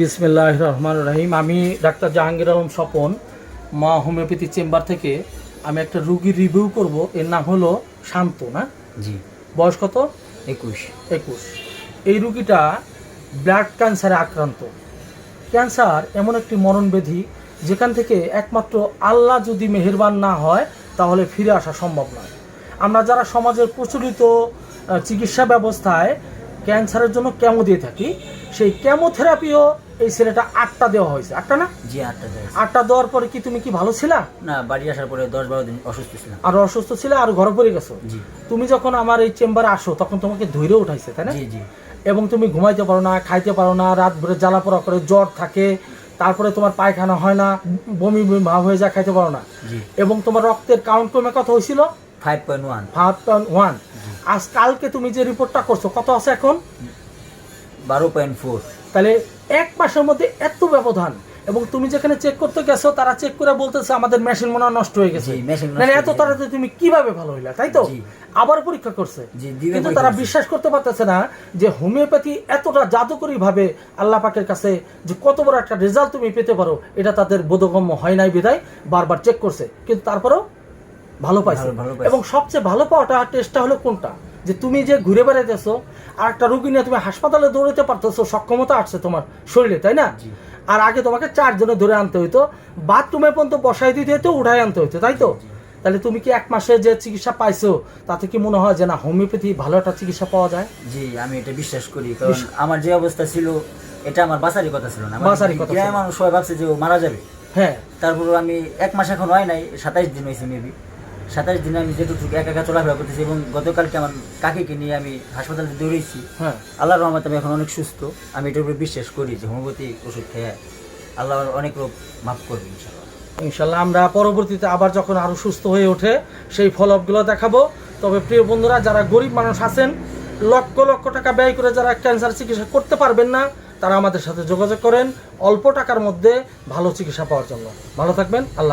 বিসমিল্লাহ রহমান রহিম। আমি ডাক্তার জাহাঙ্গীর আলম স্বপন মা হোমিওপ্যাথি চেম্বার থেকে আমি একটা রুগীর রিভিউ করব। এর নাম হলো শান্ত না জি। বয়স কত? একুশ। একুশ। এই রুগীটা ব্লাড ক্যান্সারে আক্রান্ত। ক্যান্সার এমন একটি মরণব্যাধি যেখান থেকে একমাত্র আল্লাহ যদি মেহেরবান না হয় তাহলে ফিরে আসা সম্ভব নয়। আমরা যারা সমাজের প্রচলিত চিকিৎসা ব্যবস্থায় ক্যান্সারের জন্য ক্যামো দিয়ে থাকি সেই ক্যামোথেরাপিও এই ছেলেটা আটটা দেওয়া হয়েছে। আটটা না? জি আটটা দেয় আটটা দেওয়ার পরে কি তুমি কি ভালো ছিলা? না বাড়ি আসার পরে দশ বারো দিন অসুস্থ ছিলাম। আর অসুস্থ ছিলে আর ঘরে পড়ে গেছো? জি। তুমি যখন আমার এই চেম্বারে আসো তখন তোমাকে ধৈর্য উঠাইছে তাই না? জি জি। এবং তুমি ঘুমাইতে পারো না খাইতে পারো না রাত ভরে জ্বালা পোড়া করে জ্বর থাকে তারপরে তোমার পায়খানা হয় না বমি বমি ভাব হয়ে যায় খাইতে পারো না। জি। এবং তোমার রক্তের কাউন্ট কমে কত হয়েছিল? Five point one. Five point one. আজ কালকে তুমি যে রিপোর্টটা করছ কত আছে এখন? বারো পয়েন্ট ফোর তাহলে এক মাসের মধ্যে এত ব্যবধান এবং তুমি যেখানে চেক করতে গেছো তারা চেক করে বলতেছে আমাদের মেশিন মনে হয় নষ্ট হয়ে গেছে। মানে এত তাড়াতাড়ি তুমি কীভাবে ভালো হইলা তাই তো? আবার পরীক্ষা করছে। কিন্তু তারা বিশ্বাস করতে পারতেছে না যে হোমিওপ্যাথি এতটা জাদুকরী ভাবে আল্লাহ পাকের কাছে যে কত বড় একটা রেজাল্ট তুমি পেতে পারো এটা তাদের বোধগম্য হয় নাই বিদায় বারবার চেক করছে। কিন্তু তারপরেও ভালো পাইছে। এবং সবচেয়ে ভালো পাওয়াটা টেস্টটা হলো কোনটা? যে তুমি যে ঘুরে বেড়াইতেছো আর একটা রুগী নিয়ে তুমি হাসপাতালে দৌড়াতে পারতেছো সক্ষমতা আসছে তোমার শরীরে তাই না? আর আগে তোমাকে চারজনে ধরে আনতে হইতো বাথরুমে পর্যন্ত বসাই দিতে হইতো উঠাই আনতে হইতো তাই তো? তাহলে তুমি কি এক মাসে যে চিকিৎসা পাইছো তাতে কি মনে হয় যে না হোমিওপ্যাথি ভালো একটা চিকিৎসা পাওয়া যায়? জি আমি এটা বিশ্বাস করি কারণ আমার যে অবস্থা ছিল এটা আমার বাসারই কথা ছিল না। বাসারই কথা মানুষ সবাই ভাবছে যে ও মারা যাবে। হ্যাঁ। তারপর আমি এক মাস এখন হয় নাই সাতাইশ দিন হয়েছে মেবি সাতাইশ দিনে আমি যেটুকু একা একা চলাফেরা করতেছি এবং গতকালকে আমার কাকিকে নিয়ে আমি হাসপাতালে দৌড়েছি। হ্যাঁ। আল্লাহর রহমতে আমি এখন অনেক সুস্থ। আমি এটার উপরে বিশ্বাস করি যে হোমিওপ্যাথি ওষুধ খেয়ে আল্লাহ অনেক রোগ মাফ করবে ইনশাল্লাহ ইনশাল্লাহ আমরা পরবর্তীতে আবার যখন আরও সুস্থ হয়ে ওঠে সেই ফলকগুলো দেখাবো। তবে প্রিয় বন্ধুরা যারা গরিব মানুষ আছেন লক্ষ লক্ষ টাকা ব্যয় করে যারা ক্যান্সার চিকিৎসা করতে পারবেন না তারা আমাদের সাথে যোগাযোগ করেন। অল্প টাকার মধ্যে ভালো চিকিৎসা পাওয়ার জন্য। ভালো থাকবেন আল্লাহ